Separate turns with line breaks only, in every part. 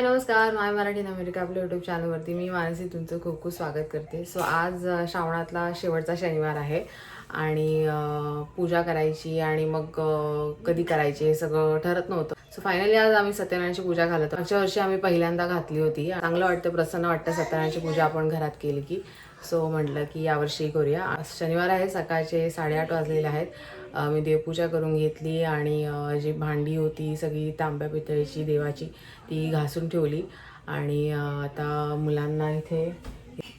हाय नमस्कार. My Marathi America आपल्या YouTube चॅनलवरती मी मानसी तुमचं खूप खूप स्वागत करते. सो आज श्रावणातला शेवटचा शनिवार आहे आणि पूजा करायची आणि मग कधी करायची हे सगळं ठरत नव्हतं. सो फायनली आज आम्ही सत्यनारायणची पूजा घालतो मागच्या वर्षी आम्ही पहिल्यांदा घातली होती. चांगलं वाटतं प्रसन्न वाटतं सत्यनारायणची पूजा आपण घरात केली की. सो म्हटलं की यावर्षी करूया. आज शनिवार आहे सकाळचे साडेआठ वाजलेले आहेत. मी देवपूजा करून घेतली आणि जी भांडी होती सगळी तांब्या पितळीची देवाची ती घासून ठेवली. आणि आता मुलांना इथे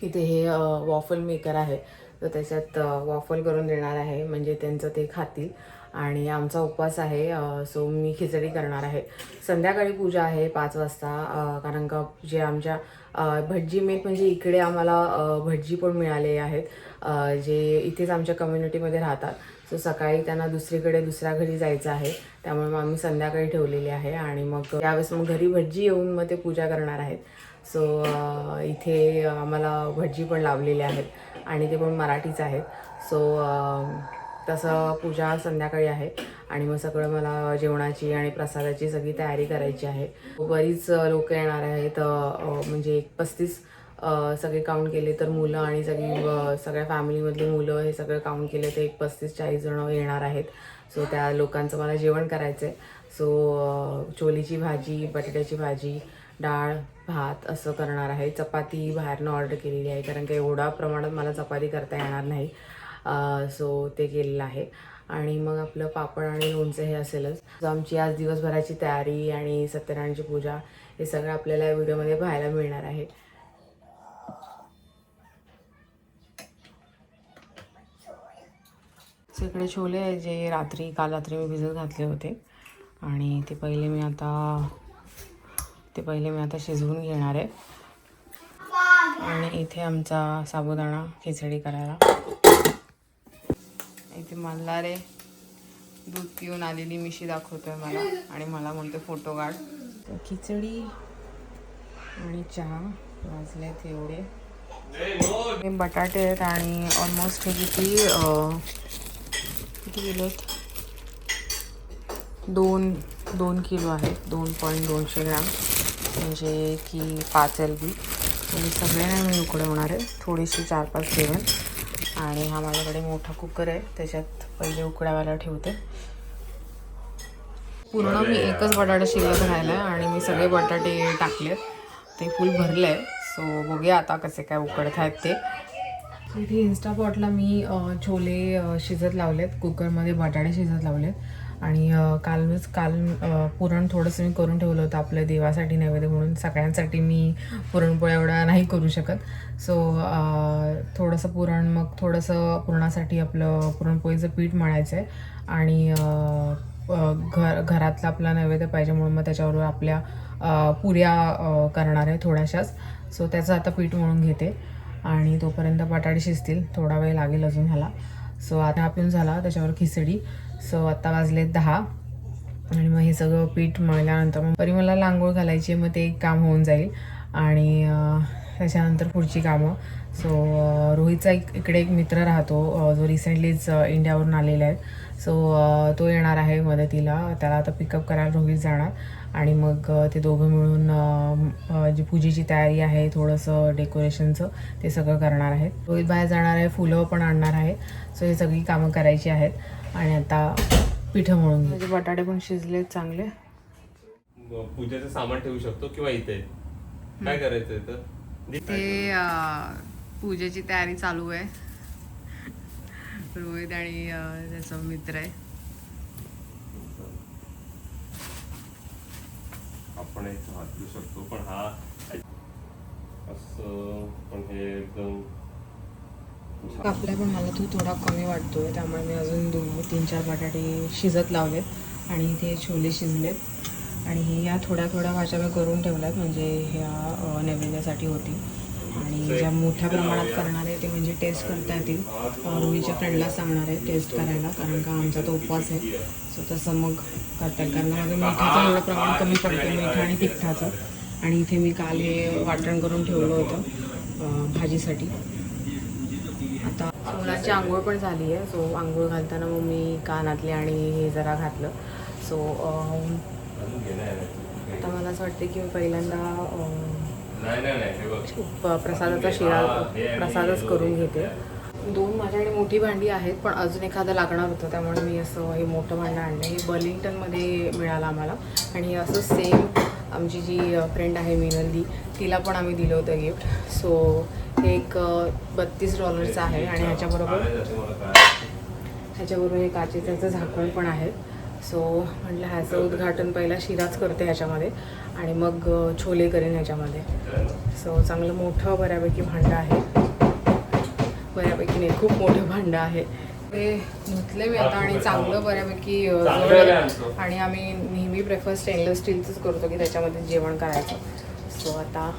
इथे हे वॉफल मेकर आहे. तर त्याच्यात वॉफल करून देणार आहे. म्हणजे त्यांचं ते खातील. आणि आमचा उपवास आहे सो मी खिचडी करणार आहे. संध्याकाळी पूजा आहे पाच वाजता कारण का जे आमच्या भटजी मेक म्हणजे इकडे आम्हाला भटजी पण मिळाले आहेत. जे इथेच आमच्या कम्युनिटीमध्ये राहतात. सो सकाळी त्यांना दुसरीकडे दुसऱ्या घरी जायचं आहे. त्यामुळे मग आम्ही संध्याकाळी ठेवलेली आहे आणि मग त्यावेळेस मग घरी भटजी येऊन मग ते पूजा करणार आहेत. सो इथे आम्हाला भटजी पण लावलेले आहेत आणि ते पण मराठीच आहेत. सो तसं पूजा संध्याकाळी आहे आणि मग सगळं मला जेवणाची आणि प्रसादाची सगळी तयारी करायची आहे. बरीच लोक येणार आहेत म्हणजे एक पस्तीस सगळे काउंट केले तर मुलं आणि सगळी सगळ्या फॅमिलीमधली मुलं हे सगळं काउंट केले तर एक पस्तीस चाळीस जण येणार आहेत. सो त्या लोकांचं मला जेवण करायचं आहे सो चोलीची भाजी बटाट्याची भाजी डाळ भात असं करणार आहे. चपाती बाहेरनं ऑर्डर केलेली आहे कारण की एवढा प्रमाणात मला चपाती करता येणार नाही. सो ते केलेलं आहे. आणि मग आपलं पापड आणि लोणचं हे असेलच. आमची आज दिवसभराची तयारी आणि सत्यनारायणची पूजा हे सगळं आपल्याला या व्हिडिओमध्ये पाहायला मिळणार आहे. So, इकडे छोले आहे जे रात्री काल रात्री मी भिजत घातले होते. आणि ते पहिले मी आता ते पहिले मी आता शिजवून घेणार आहे. आणि इथे आमचा साबुदाणा खिचडी करायला. इथे मल्हारे दूध पिऊन आलेली मिशी दाखवतोय मला आणि मला म्हणतो फोटो काढ. तर खिचडी आणि चहा वाजलेत एवढे. बटाटे आहेत आणि ऑलमोस्ट हे किती किती किलो आहेत? दोन दोन किलो आहेत. दोन पॉईंट दोनशे ग्राम. म्हणजे की पाच एल बी म्हणजे सगळे नाही मी उकडवणार आहे. थोडीशी चार पाच ठेवेन. आणि हा माझ्याकडे मोठा कुकर आहे. त्याच्यात पहिले उकडावायला ठेवते. पूर्ण मी एकच बटाटा शिल्लक राहिला आहे आणि मी सगळे बटाटे टाकलेत. ते फुल भरलं. आहे सो बघूया आता कसे काय उकडत आहेत ते. इथे इन्स्टापॉटला मी छोले शिजत लावलेत. कुकरमध्ये बटाटे शिजत लावलेत. आणि अ, कालच काल पुरण थोडंसं मी करून ठेवलं होतं आपल्या देवासाठी नैवेद्य म्हणून. सगळ्यांसाठी मी पुरणपोळ्या एवढा नाही करू शकत. सो थोडंसं पुरण मग थोडंसं पुरणासाठी आपलं पुरणपोळीचं पीठ मळायचं आहे आणि घर घरातला आपला नैवेद्य पाहिजे म्हणून मग त्याच्याबरोबर आपल्या पुऱ्या करणार आहे थोड्याशाच. सो त्याचं आता पीठ म्हणून घेते. आणि तोपर्यंत बटाटे शिजतील. थोडा वेळ लागेल अजून ह्याला. सो आता पिऊन झाला त्याच्यावर खिचडी. सो आत्ता वाजले दहा. आणि मग हे सगळं पीठ मळल्यानंतर मग परी मला लांगोळ घालायची मग ते एक काम होऊन जाईल. आणि त्याच्यानंतर पुढची कामं. सो अं, रोहितचा एक इकडे एक मित्र राहतो जो रिसेंटलीच इंडियावरून आलेला आहे. सो तो येणार आहे मदतीला. त्याला आता पिकअप करायला रोहित जाणार. आणि मग ते दोघं मिळून जी पूजेची तयारी आहे थोडंसं डेकोरेशनचं ते सगळं करणार आहेत. रोहित बाहेर जाणार आहे फुलं पण आणणार आहे. सो हे सगळी कामं करायची आहेत. आणि आता पिठं मळून म्हणजे बटाटे पण शिजले चांगले.
पूजेचं सामान ठेवू शकतो किंवा इथे? काय करायचं इथं?
ते पूजेची तयारी चालू आहे. रोहित आणि त्याचा मित्र आहे.
आपण हात घेऊ शकतो पण हा असं पण हे एकदम
कापल्या पण मला तो थोडा कमी वाटतोय त्यामुळे मी अजून दोन तीन चार बटाटे शिजत लावलेत आणि इथे छोले शिजलेत. आणि हे या थोड्या थोड्या भाज्या मी करून ठेवल्यात म्हणजे ह्या नैवेद्यासाठी होती. आणि ज्या मोठ्या प्रमाणात करणार आहे ते म्हणजे टेस्ट करता येतील. अं, रोहीच्या फ्रेंडला सांगणार आहे टेस्ट करायला कारण का आमचा तो उपवास आहे. सो तसं मग करता येईल कारण माझं मिठाचं एवढं प्रमाण कमी पडतं मीठ आणि तिखटाचं. आणि इथे मी काल हे वाटण करून ठेवलं होतं भाजीसाठी. आता मुलाची आंघोळ पण झाली आहे. सो आंघोळ घालताना मग मी कानातले आणि हे जरा घातलं. सो आता मला असं वाटते की मी पहिल्यांदा प्रसादाचा शिरा प्रसादच करून घेते. दोन माझ्याकडे मोठी भांडी आहेत पण अजून एखादं लागणार होतं त्यामुळे मी असं हे मोठं भांडं आणलं हे बर्लिंग्टनमध्ये मिळालं आम्हाला. आणि हे असं सेम आमची जी फ्रेंड आहे मिनंदी तिला पण आम्ही दिलं होतं गिफ्ट सो हे एक बत्तीस डॉलरचं आहे आणि ह्याच्याबरोबर. ह्याच्याबरोबर हे काचेचं झाकण पण आहे. सो म्हटलं ह्याचं उद्घाटन पहिला शिराच करते ह्याच्यामध्ये आणि मग छोले करेन ह्याच्यामध्ये. सो चांगलं मोठं बऱ्यापैकी भांडं आहे. बऱ्यापैकी नाही खूप मोठं भांडं आहे. ते धुतले मी आता आणि चांगलं बऱ्यापैकी. आणि आम्ही नेहमी प्रेफर स्टेनलेस स्टीलचंच करतो की त्याच्यामध्ये जेवण करायचं. सो आता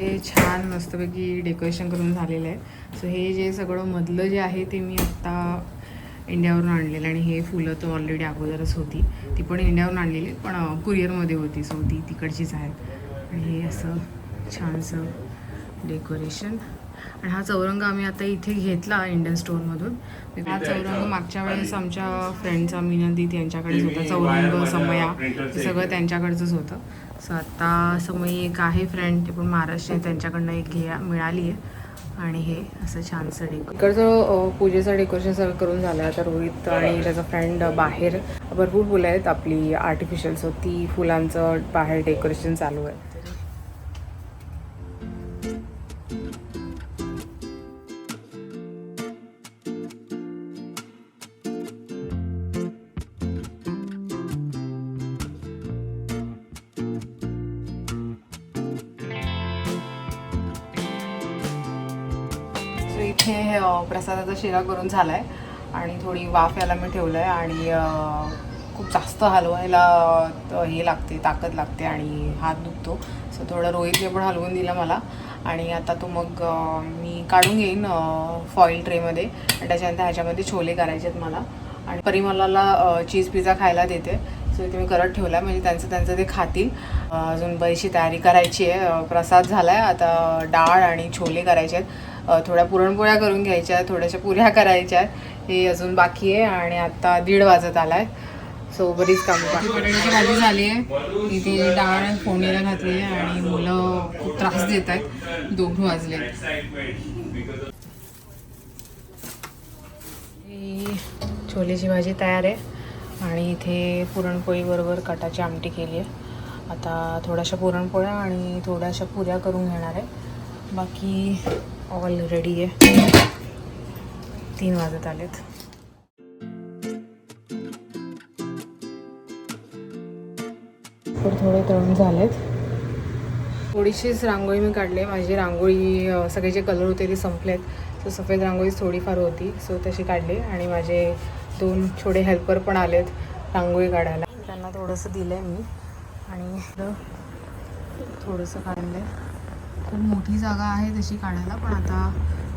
हे छान मस्तपैकी डेकोरेशन करून झालेलं आहे. सो हे जे सगळं मधलं जे आहे ते मी आत्ता इंडियावरून आणलेलं आणि हे फुलं तर ऑलरेडी अगोदरच होती. ती पण इंडियावरून आणलेली पण कुरिअरमध्ये होती. सो ती तिकडचीच आहे आणि हे असं छानसं डेकोरेशन आणि हा चौरंग आम्ही आता इथे घेतला इंडियन स्टोअरमधून हा चौरंग मागच्या वेळेस आमच्या फ्रेंडचा मिनंदित यांच्याकडेच होता. चौरंग समया हे सगळं त्यांच्याकडचंच होतं. सो आता समयी एक आहे फ्रेंड ते पण महाराष्ट्र त्यांच्याकडनं एक घ्या मिळाली आहे आणि हे असं छानसं डेको इकडचं पूजेचं डेकोरेशन सगळं करून झालं आता रोहित आणि त्याचा फ्रेंड बाहेर. भरपूर फुलं आहेत. आपली आर्टिफिशियल सो ती फुलांचं बाहेर डेकोरेशन चालू आहे. इथे प्रसादाचा शिरा करून झाला आहे आणि थोडी वाफ याला मी ठेवलं आहे आणि खूप जास्त हलवायला हे लागते ताकद लागते आणि हात दुखतो. सो थोडं रोहितने पण हलवून दिलं मला आणि आता तो मग मी काढून घेईन फॉईल ट्रेमध्ये आणि त्याच्यानंतर ह्याच्यामध्ये छोले करायचे आहेत मला. आणि परिमलाला चीज पिझ्झा खायला देते. सो इथे मी करत ठेवला आहे म्हणजे त्यांचं त्यांचं ते खातील. अजून बरीचशी तयारी करायची आहे. प्रसाद झाला आहे आता डाळ आणि छोले करायचे आहेत. थोड्या पुरणपोळ्या करून घ्यायच्या आहेत थोड्याशा पुऱ्या करायच्या. आहेत हे अजून बाकी आहे आणि आता दीड वाजत आला आहे सो बरीच कामं बटाट्याची भाजी झाली आहे. इथे डाळ फोडणीला घातली आहे आणि मुलं खूप त्रास देत आहेत. दोघं वाजले ही छोलेची भाजी तयार आहे. आणि इथे पुरणपोळी बरोबर कटाची आमटी केली आहे. आता थोड्याशा पुरणपोळ्या आणि थोड्याशा पुऱ्या करून घेणार आहे. बाकी ऑल रेडी आहे. तीन वाजत आलेत. तर थोडे तळून झालेत. थोडीशीच रांगोळी मी काढली माझी रांगोळी सगळे जे कलर होते ते संपलेत. सो सफेद रांगोळी थोडीफार होती. सो तशी काढली. आणि माझे दोन छोटे हेल्पर पण आलेत रांगोळी काढायला. त्यांना थोडंसं दिलं आहे मी. आणि थोडंसं काढलं आहे खूप मोठी जागा आहे तशी काढायला पण आता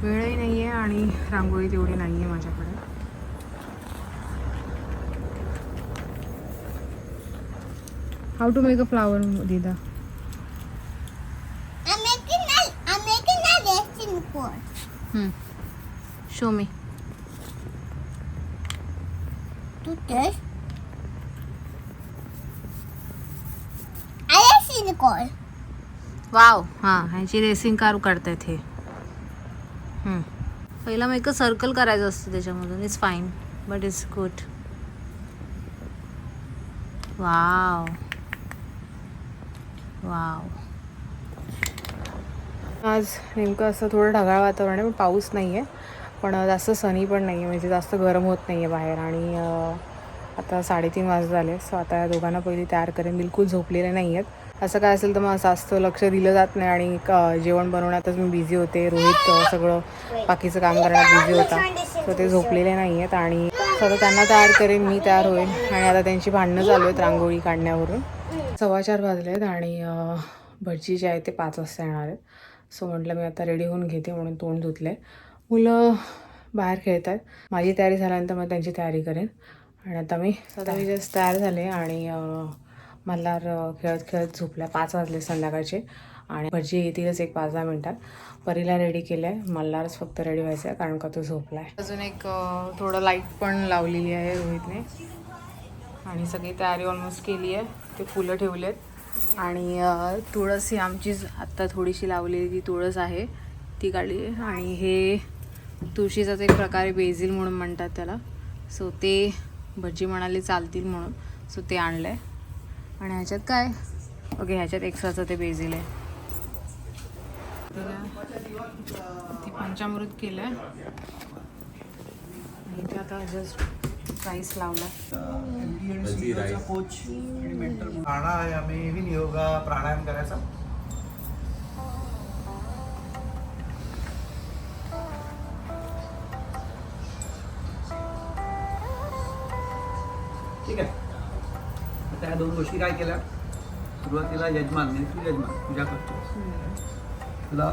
वेळही नाही आहे आणि रांगोळी तेवढी नाही आहे माझ्याकडे. How to make a flower दिदा
I'm making a, I'm
wow हां ह्याची रेसिंग कार काढतायत हे. पहिला मग एक सर्कल करायचं असतं त्याच्यामधून. It's fine but it's good wow. Wow. आज नेमकं असं थोडं ढगाळ वातावरण आहे पण पाऊस नाही आहे पण जास्त सनी पण नाही आहे म्हणजे जास्त गरम होत नाही आहे बाहेर. आणि आता साडेतीन वाजत झाले सो आता या दोघांना पहिली तयार करेन. बिलकुल झोपलेले नाही आहेत असं काय असेल तर मग जास्त लक्ष दिलं जात नाही आणि क- जेवण बनवण्यातच मी बिझी होते. रोहित सगळं बाकीचं काम करण्यात बिझी होता. सो ते झोपलेले नाही आहेत आणि सगळं त्यांना तयार करेन मी तयार होईल. आणि आता त्यांची भांडणं चालू आहेत रांगोळी काढण्यावरून. सव्वा चार वाजले आहेत आणि भटजी जे आहे ते पाच वाजता येणार आहेत. सो म्हटलं मी आता रेडी होऊन घेते म्हणून तोंड धुतले मुलं बाहेर खेळत आहेत माझी तयारी झाल्यानंतर मग त्यांची तयारी करेन. आणि आता मी आता मी जस्ट तयार झाले आणि मल्हार खेळत खेळत झोपल्या. पाच वाजले संध्याकाळचे आणि भजी येतीलच एक पाच दहा मिनटात. परीला रेडी केलं आहे मल्हारच फक्त रेडी व्हायचं आहे कारण का तो झोपला आहे अजून एक थोडं लाइट पण लावलेली आहे रोहितने. आणि सगळी तयारी ऑलमोस्ट केली आहे. ते फुलं ठेवले आहेत आणि तुळस ही आमचीच आत्ता थोडीशी लावलेली ती तुळस आहे. ती काढली. आणि हे तुळशीचाच एक प्रकारे बेझिल म्हणून म्हणतात त्याला. सो ते भजी म्हणाले चालतील म्हणून. सो ते आणलं आहे आणि ह्याच्यात काय? ओके ह्याच्यात एक्स्ट्राचं ते बेझिल आहे. ते पंचामृत केलं आहे ते आता जस्ट राईस लावला
प्राणायामेही योगा प्राणायाम करायचा. दोन गोष्टी काय केल्या सुरुवातीला यजमान म्हणजे तू यजमान पूजा करतो तुला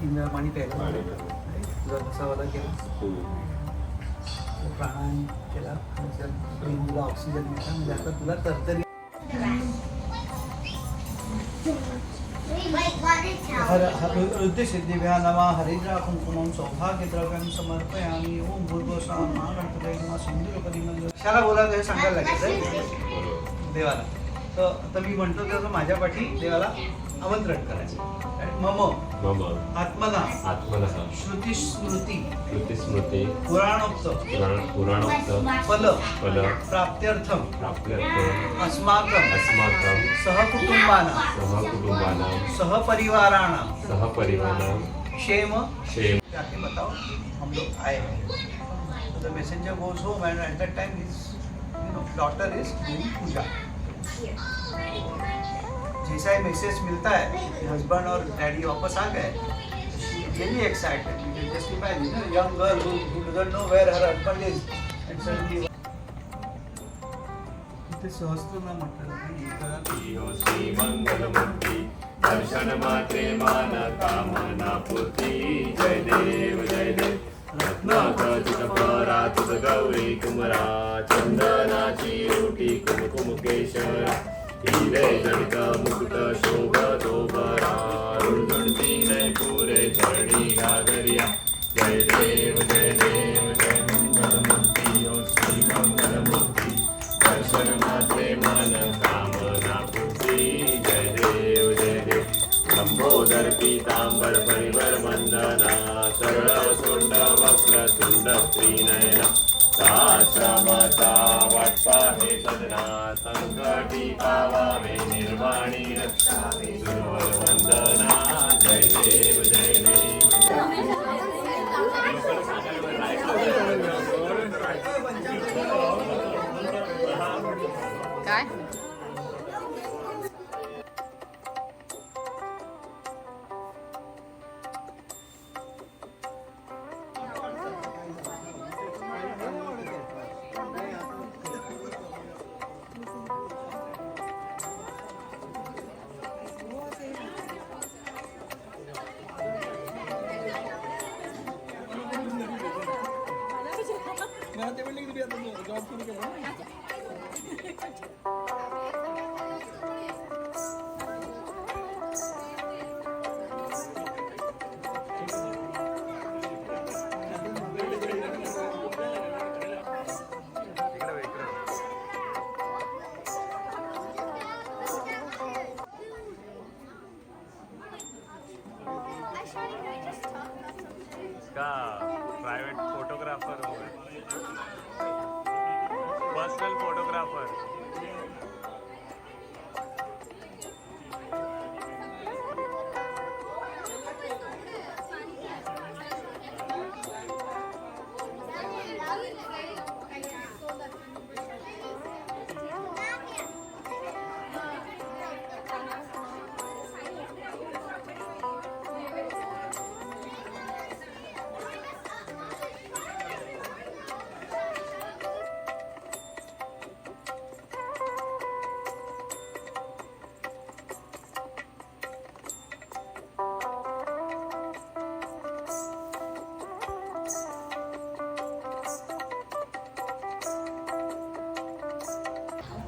तीन वेळा पाणी प्यायला. तुझा घसावाला केला? तो प्राणायाम केला. आणि त्यात brain ला ऑक्सिजन मिळाला. म्हणजे आता तुला तरतरी हर ऋद्धिसिद्धिभ्या नमः. हरिद्रा कुंकुमं सौभाग्यद्रव्यं समर्पयामि. ओम भूर्भुवः महागणपतये नमः. सिंधुपदी कशाला बोलायचं हे सांगायला लागेल देवाला. तर आता मी म्हणतो तर माझ्या पाठी देवाला आमंत्रण करायचं. आणि मम.
मम.
आत्मना
आत्मनः
श्रुतिस्मृती.
श्रुतिस्मृती.
पुराणोक्त.
पुराण पुराणोक्त.
फल.
फल.
प्राप्त्यर्थम.
प्राप्त्यर्थम्.
अस्माकं.
अस्माकं.
सहकुटुंबानां.
सहकुटुम्बानां
सहपरिवाराणां.
सहपरिवाराणां.
क्षेम.
क्षेम.
जाके बताओ हम लोग आए हैं. The messenger goes home and at that time no daughter is doing puja जैसा ही मैसेज मिलता है कि हस्बैंड और डैडी वापस आ गए excited you can just imagine young girl her husband is. And suddenly इथे सहस्त्र म्हटलं जातं
श्रीमंगलमूर्ती दर्शन मात्रे मान कामना पूर्ती। जय देव जय देव। रत्नाखचित परातुत गौरी कुमरा चंदनाची रोटी कुमकुम केशर हिरे जडित मुकुट शोभ दोबरा रुणझुणती नय पुरे चरणी गागरिया जय देव जय देव जय मंगलमूर्ती ओ श्री मंगलमूर्ती। दर्शन मात्रे मन कामना पूर्ती। जय देव जय देव। लंबोदर पीतांबर वक्र तुंड त्रिनयना साश्रमचा वाटपा सदना संकटी पावामे निर्वाणी रक्षामि। सुरवर जय देव जय देव।
काय?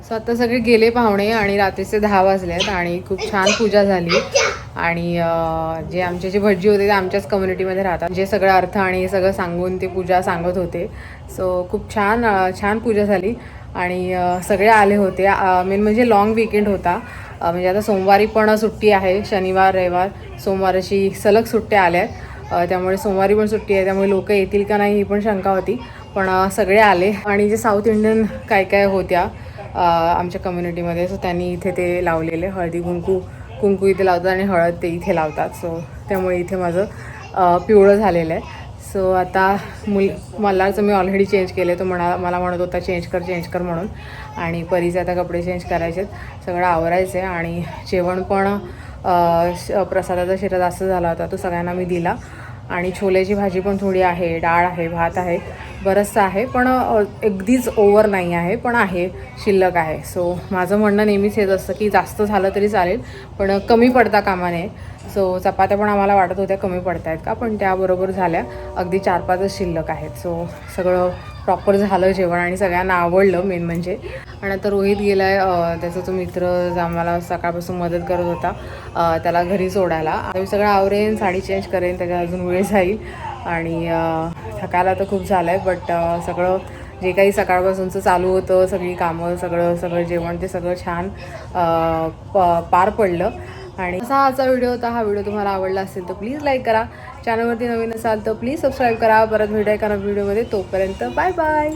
सो आता सगळे गेले पाहुणे आणि रात्रीचे दहा वाजले आहेत आणि खूप छान पूजा झाली. आणि जे आमचे जे भटजी होते ते आमच्याच कम्युनिटीमध्ये राहतात. जे सगळं अर्थ आणि हे सगळं सांगून ते पूजा सांगत होते. सो खूप छान छान पूजा झाली. आणि सगळे आले होते. मेन म्हणजे लॉंग विकेंड होता. म्हणजे आता सोमवारी पण सुट्टी आहे. शनिवार रविवार सोमवार अशी सलग सुट्ट्या आल्या आहेत त्यामुळे सोमवारी पण सुट्टी आहे. त्यामुळे लोक येतील का नाही ही पण शंका होती. पण सगळे आले. आणि जे साऊथ इंडियन काय काय होत्या आमच्या कम्युनिटीमध्ये सो त्यांनी इथे ते लावलेले. हळदी कुंकू कुंकू इथे लावतात आणि हळद ते इथे लावतात. सो त्यामुळे इथे माझं पिवळं झालेलं आहे. सो आता मुल जर मी ऑलरेडी चेंज केले तो म्हणा मला म्हणत होता चेंज कर चेंज कर म्हणून. आणि परीचे आता कपडे चेंज करायचे आहेत. सगळं आवरायचं आहे आणि जेवण पण श- प्रसादाचा शिरा जास्त झाला होता तो सगळ्यांना मी दिला. आणि छोल्याची भाजी पण थोडी आहे डाळ आहे भात आहे बरंचसं आहे पण अगदीच ओवर नाही आहे पण आहे शिल्लक आहे. सो माझं म्हणणं नेहमीच हेच असतं की जास्त झालं तरी चालेल पण कमी पडता कामा नये सो चपात्या पण आम्हाला वाटत होत्या कमी पडत आहेत का पण त्याबरोबर झाल्या. अगदी चार पाचच शिल्लक आहेत. सो सगळं प्रॉपर झालं जेवण आणि सगळ्यांना आवडलं मेन म्हणजे. आणि आता रोहित गेला आहे त्याचा तो मित्र आम्हाला सकाळपासून मदत करत होता त्याला घरी सोडायला. आता मी सगळं आवरेन साडी चेंज करेन त्याच्या अजून वेळ जाईल. आणि थकायला तर खूप झालं आहे बट सगळं जे काही सकाळपासूनचं चालू होतं सगळी कामं सगळं सगळं जेवण ते सगळं छान प पार पडलं. आणि असा आजचा व्हिडिओ होता हा व्हिडिओ तुम्हाला आवडला असेल तर प्लीज लाईक करा. चॅनलवरती नवीन असाल तर प्लीज सबस्क्राईब करा. परत व्हिडिओ एका व्हिडिओमध्ये. तोपर्यंत बाय बाय